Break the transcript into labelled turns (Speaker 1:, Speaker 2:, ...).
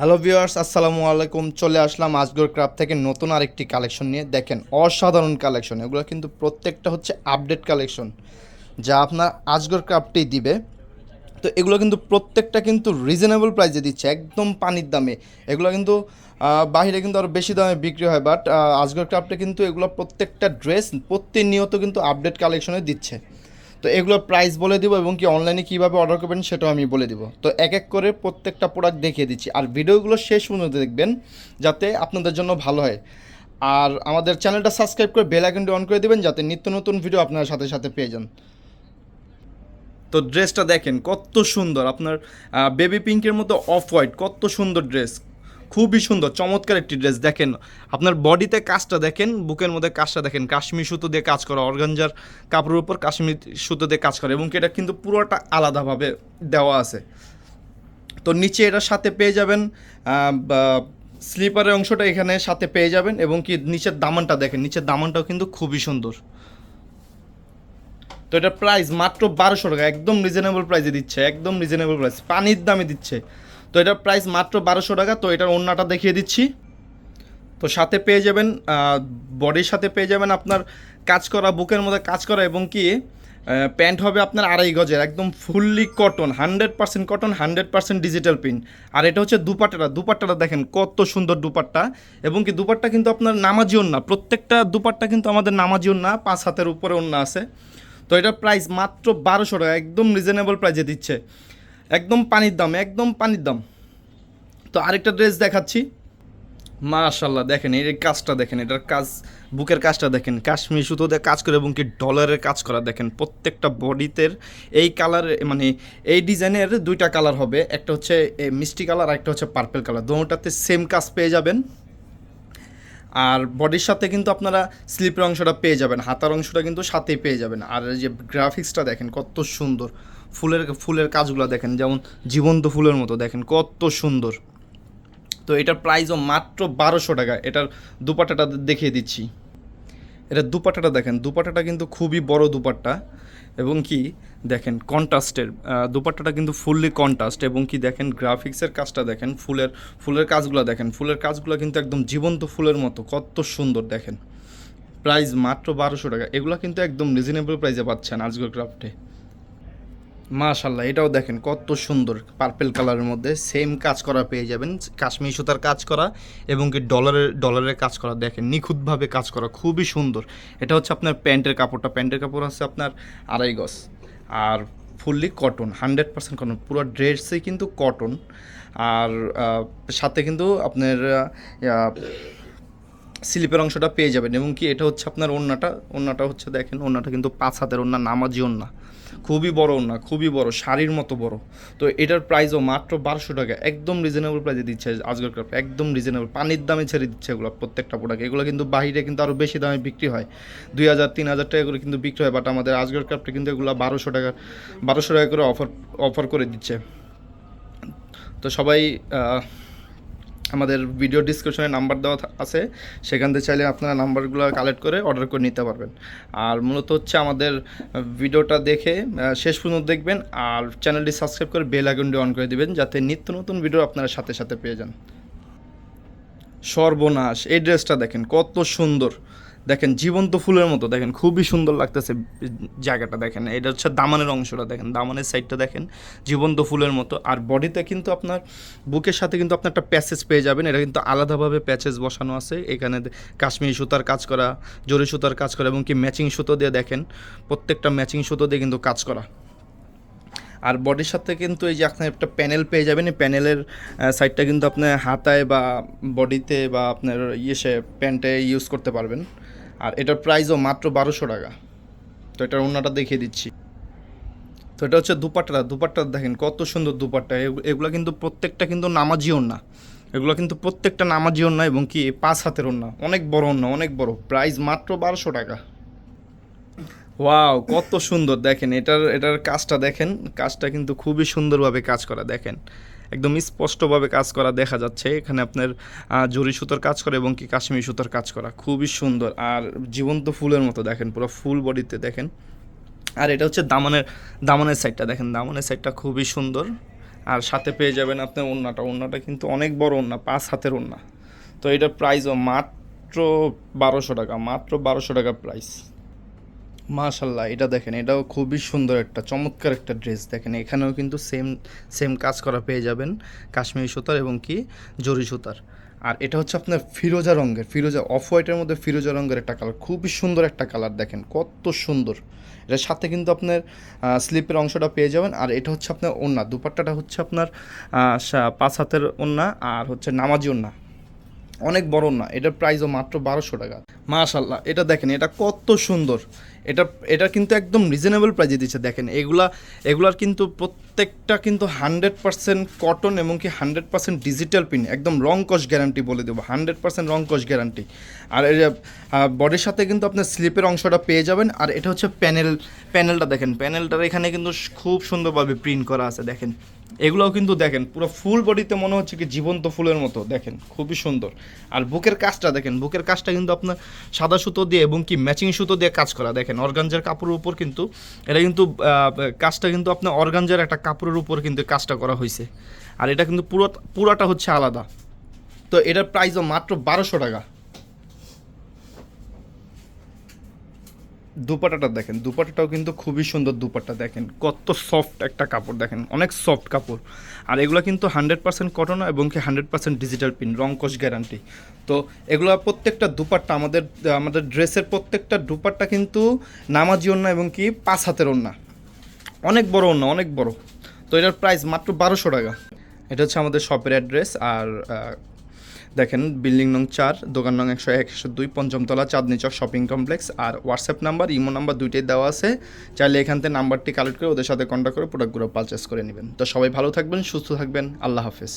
Speaker 1: Hello viewers, আসসালামু আলাইকুম। চলে আসলাম আজগর ক্রাফট থেকে নতুন আরেকটি কালেকশন নিয়ে। দেখেন, অসাধারণ কালেকশন। এগুলো কিন্তু প্রত্যেকটা হচ্ছে আপডেট কালেকশন যা আপনার আজগর ক্রাফটেই দিবে। তো এগুলো কিন্তু প্রত্যেকটা কিন্তু রিজনেবল প্রাইসে দিচ্ছে, একদম পানির দামে। এগুলো কিন্তু বাইরে কিন্তু আরও বেশি দামে বিক্রি হয় বাট আজগর ক্রাফটে কিন্তু এগুলো প্রত্যেকটা ড্রেস প্রতিনিয়ত কিন্তু আপডেট কালেকশনে দিচ্ছে। তো এগুলোর প্রাইস বলে দিব এবং কি অনলাইনে কীভাবে অর্ডার করবেন সেটাও আমি বলে দিব। তো এক এক করে প্রত্যেকটা প্রোডাক্ট দেখিয়ে দিচ্ছি। আর ভিডিওগুলো শেষ পর্যন্ত দেখবেন যাতে আপনাদের জন্য ভালো হয়। আর আমাদের চ্যানেলটা সাবস্ক্রাইব করে বেল আইকনটি অন করে দেবেন যাতে নিত্য নতুন ভিডিও আপনার সাথে সাথে পেয়ে যান। তো ড্রেসটা দেখেন কত সুন্দর। আপনার বেবি পিঙ্কের মতো অফ হোয়াইট কত সুন্দর ড্রেস খুবই সুন্দর, চমৎকার একটি ড্রেস দেখেন। আপনার বডিতে কাজটা দেখেন, বুকের মধ্যে কাজটা দেখেন। কাশ্মীর সুতো দিয়ে কাজ করা, অর্গানজার কাপড়ের উপর কাশ্মীর সুতো দিয়ে কাজ করে, এবং এটা কিন্তু পুরোটা আলাদাভাবে দেওয়া আছে। তো নিচে এটার সাথে পেয়ে যাবেন স্লিপারের অংশটা এখানে সাথে পেয়ে যাবেন, এবং কি নিচের দামানটা দেখেন, নিচের দামানটাও কিন্তু খুবই সুন্দর। তো এটা প্রাইস মাত্র বারোশো টাকা, একদম রিজনেবল প্রাইসে দিচ্ছে, একদম রিজনেবল প্রাইস পানির দামে দিচ্ছে। তো এটার প্রাইস মাত্র বারোশো টাকা, তো এটার অন্যটা দেখিয়ে দিচ্ছি। তো সাথে পেয়ে যাবেন বডির সাথে পেয়ে যাবেন আপনার কাজ করা, বুকের মধ্যে কাজ করা এবং কি প্যান্ট হবে আপনার আড়াই গজের, একদম fully cotton hundred percent cotton hundred percent digital print আর এটা হচ্ছে দুপাট্টাটা দুপাট্টাটা দেখেন কত সুন্দর দুপাট্টা। এবং কি দুপাট্টা কিন্তু আপনার নামাজি না প্রত্যেকটা দুপাট্টা কিন্তু আমাদের নামাজি না পাঁচ হাতের উপরে অন্য আছে। তো এটার প্রাইস মাত্র বারোশো টাকা, একদম রিজনেবল প্রাইসে দিচ্ছে। একদম পানির দাম, একদম পানির দাম। তো আরেকটা ড্রেস দেখাচ্ছি। মাশাল্লাহ দেখেন এর কাজটা দেখেন, এটার কাজ, বুকের কাজটা দেখেন। কাশ্মীর সুতো দিয়ে কাজ করে এবং কি ডলারের কাজ করা দেখেন। প্রত্যেকটা বডিতে এই কালার মানে এই ডিজাইনের দুইটা কালার হবে। একটা হচ্ছে মিষ্টি কালার আর একটা হচ্ছে পার্পেল কালার দুটোটাতে সেম কাজ পেয়ে যাবেন। আর বডির সাথে কিন্তু আপনারা স্লিপের অংশটা পেয়ে যাবেন। হাতার অংশটা কিন্তু সাথেই পেয়ে যাবেন। আর এই যে গ্রাফিক্সটা দেখেন, কত সুন্দর। ফুলের ফুলের কাজগুলো দেখেন, যেমন জীবন্ত ফুলের মতো দেখেন, কত সুন্দর। তো এটার প্রাইসও মাত্র বারোশো টাকা। এটার দুপাট্টাটা দেখিয়ে দিচ্ছি। এটা দুপাট্টাটা দেখেন দুপাট্টাটা কিন্তু খুবই বড় দুপাট্টা এবং কি দেখেন কন্ট্রাস্টের দুপাট্টাটা কিন্তু ফুললি কন্ট্রাস্ট এবং কি দেখেন গ্রাফিক্সের কাজটা দেখেন, ফুলের ফুলের কাজগুলো দেখেন, ফুলের কাজগুলো কিন্তু একদম জীবন্ত ফুলের মতো, কত সুন্দর দেখেন। প্রাইস মাত্র বারোশো টাকা। এগুলো কিন্তু একদম রিজনেবল প্রাইসে পাচ্ছেন আজকের ক্রাফটে মাশাল্লাহ এটাও দেখেন কত সুন্দর পার্পেল কালারের মধ্যে সেম কাজ করা পেয়ে যাবেন, কাশ্মীর সুতার কাজ করা এবং কি ডলারের ডলারের কাজ করা, দেখেন নিখুঁতভাবে কাজ করা, খুবই সুন্দর। এটা হচ্ছে আপনার প্যান্টের কাপড়টা, প্যান্টের কাপড় হচ্ছে আপনার আড়াই গজ আর fully cotton hundred percent cotton পুরো ড্রেসই কিন্তু কটন আর সাথে কিন্তু আপনার স্লিপের অংশটা পেয়ে যাবেন এবং কি এটা হচ্ছে আপনার ওন্নাটা ওন্নাটা হচ্ছে দেখেন ওন্নাটা কিন্তু পাঁচ হাতের ওন্না নামাজি ওন্না খুবই বড় ওন্না খুবই বড়, শাড়ির মতো বড়। তো এটার প্রাইসও মাত্র বারোশো টাকা, একদম রিজনেবল প্রাইসে দিচ্ছে আজকের ক্রাফট একদম রিজনেবল পানির দামে ছেড়ে দিচ্ছে এগুলো প্রত্যেকটা প্রোডাক্ট এগুলো কিন্তু বাইরে কিন্তু আরও বেশি দামে বিক্রি হয়। দুই হাজার, তিন হাজার টাকা করে কিন্তু বিক্রি হয় বাট আমাদের আজকের ক্রাফটে কিন্তু এগুলো বারোশো টাকা বারোশো টাকা করে অফার অফার করে দিচ্ছে। তো সবাই আমাদের ভিডিও ডিসক্রিপশনে নাম্বার দেওয়া আছে। সেখান থেকে চাইলে আপনারা নাম্বারগুলো কালেক্ট করে অর্ডার করে নিতে পারবেন। আর মূলত হচ্ছে আমাদের ভিডিওটা দেখে শেষ পর্যন্ত দেখবেন আর চ্যানেলটি সাবস্ক্রাইব করে বেল আইকনটি অন করে দিবেন যাতে নিত্য নতুন ভিডিও আপনারা সাথে সাথে পেয়ে যান। সর্বনাশ, এই ড্রেসটা দেখেন কত সুন্দর। দেখেন জীবন্ত ফুলের মতো, দেখেন খুবই সুন্দর লাগতেছে জায়গাটা, দেখেন। এটা হচ্ছে দামানের অংশটা, দেখেন, দামানের সাইডটা দেখেন, জীবন্ত ফুলের মতো। আর বডিতে কিন্তু আপনার, বুকের সাথে কিন্তু আপনার একটা প্যাচেস পেয়ে যাবেন। এটা কিন্তু আলাদাভাবে প্যাচেস বসানো আছে। এখানে কাশ্মীরি সুতার কাজ করা, জরি সুতার কাজ করা, এবং কি ম্যাচিং সুতো দিয়ে দেখেন, প্রত্যেকটা ম্যাচিং সুতো দিয়ে কিন্তু কাজ করা। আর বডির সাথে কিন্তু এই যে আপনার একটা প্যানেল পেয়ে যাবেন, এই প্যানেলের সাইডটা কিন্তু আপনার হাতায় বা বডিতে বা আপনার ইয়েসে প্যান্টে ইউজ করতে পারবেন। আর এটার প্রাইসও মাত্র বারোশো টাকা। তো এটার অন্যটা দেখিয়ে দিচ্ছি। তো এটা হচ্ছে দুপাট্টা। দুপাট্টা দেখেন, কত সুন্দর দুপাট্টা। এগু- এগুলো কিন্তু প্রত্যেকটা কিন্তু নামাজি ওন্না এগুলো কিন্তু প্রত্যেকটা নামাজি ওন্না এবং কি পাঁচ হাতের ওন্না অনেক বড় ওন্না অনেক বড়। প্রাইস মাত্র বারোশো টাকা। ওয়াও, কত সুন্দর। দেখেন, এটার এটার কাজটা দেখেন। কাজটা কিন্তু খুবই সুন্দরভাবে কাজ করা। দেখেন একদম স্পষ্টভাবে কাজ করা দেখা যাচ্ছে। এখানে আপনার জরি সুতোর কাজ করা এবং কি কাশ্মীর সুতোর কাজ করা। খুবই সুন্দর। আর জীবন্ত ফুলের মতো দেখেন, পুরো ফুল বডিতে দেখেন। আর এটা হচ্ছে দামানের দামানের সাইডটা দেখেন। দামানের সাইডটা খুবই সুন্দর। আর সাথে পেয়ে যাবেন আপনার ওন্নাটা ওন্নাটা কিন্তু অনেক বড় ওন্না পাঁচ হাতের ওন্না তো এটার প্রাইসও মাত্র বারোশো টাকা, মাত্র বারোশো টাকা প্রাইস মাশাল্লাহ এটা দেখেন, এটাও খুবই সুন্দর একটা, চমৎকার একটা ড্রেস। দেখেন, এখানেও কিন্তু সেম সেম কাজ করা পেয়ে যাবেন, কাশ্মীরি সুতার এবং কি, জরি সুতার। আর এটা হচ্ছে আপনার ফিরোজা রঙের, ফিরোজা অফ হোয়াইটের মধ্যে ফিরোজা রঙের একটা কালার, খুবই সুন্দর একটা কালার, দেখেন, কত সুন্দর। এটার সাথে কিন্তু আপনার স্লিপের অংশটা পেয়ে যাবেন, আর এটা হচ্ছে আপনার ওন্না, দুপাট্টাটা হচ্ছে আপনার পাঁচ হাতের ওন্না, আর হচ্ছে নামাজি ওন্না। অনেক বড় না এটার প্রাইসও মাত্র বারোশো টাকা। মাশাল্লাহ এটা দেখেন, এটা কত সুন্দর। এটা এটা কিন্তু একদম রিজনেবল প্রাইজে দিচ্ছে। দেখেন, এগুলা, এগুলার কিন্তু প্রত্যেকটা কিন্তু হান্ড্রেড পার্সেন্ট কটন এবং কি হান্ড্রেড পার্সেন্ট ডিজিটাল পিন একদম রং কস গ্যারান্টি বলে দেবো হান্ড্রেড পার্সেন্ট রং কস গ্যারান্টি আর বডির সাথে কিন্তু আপনার স্লিপের অংশটা পেয়ে যাবেন, আর এটা হচ্ছে প্যানেল প্যানেলটা দেখেন প্যানেলটার এখানে কিন্তু খুব সুন্দরভাবে প্রিন্ট করা আছে, দেখেন। এগুলোও কিন্তু দেখেন, পুরো ফুল বডিতে মনে হচ্ছে কি জীবন্ত ফুলের মতো, দেখেন, খুবই সুন্দর। আর বুকের কাজটা দেখেন, বুকের কাজটা কিন্তু আপনার সাদা সুতো দিয়ে এবং কি ম্যাচিং সুতো দিয়ে কাজ করা, দেখেন। অর্গানজার কাপড়ের উপর কিন্তু, এটা কিন্তু কাজটা কিন্তু আপনার অর্গানজার একটা কাপড়ের উপর কিন্তু কাজটা করা হয়েছে। আর এটা কিন্তু পুরো, পুরাটা হচ্ছে আলাদা। তো এটার প্রাইসও মাত্র বারোশো টাকা। দুপাটাটা দেখেন, দুপাটাটাও কিন্তু খুবই সুন্দর দুপাট্টা দেখেন, কত সফট একটা কাপড় দেখেন, অনেক সফট কাপড়। আর এগুলো কিন্তু হান্ড্রেড পার্সেন্ট কটন এবং কি হান্ড্রেড পার্সেন্ট ডিজিটাল পিন রং কস গ্যারান্টি তো এগুলো প্রত্যেকটা দুপাট্টা আমাদের আমাদের ড্রেসের প্রত্যেকটা দুপাট্টা কিন্তু নামাজি ওন্না এবং কি পাঁচ হাতের ওন্না অনেক বড় ওন্না অনেক বড়। তো এটার প্রাইস মাত্র বারোশো টাকা। এটা হচ্ছে আমাদের শপের অ্যাড্রেস আর দেখেন, বিল্ডিং নং চার, দোকান নং একশো এক, একশো দুই, পঞ্চমতলা চাঁদনি চক শপিং কমপ্লেক্স আর হোয়াটসঅ্যাপ নাম্বার, ইমো নাম্বার দুইটাই দেওয়া আছে। চাইলে এখান থেকে নাম্বারটি কালেক্ট করে ওদের সাথে কন্ট্যাক্ট করে প্রোডাক্টগুলো পারচেস করে নেবেন। তো সবাই ভালো থাকবেন, সুস্থ থাকবেন, আল্লাহ হাফেজ।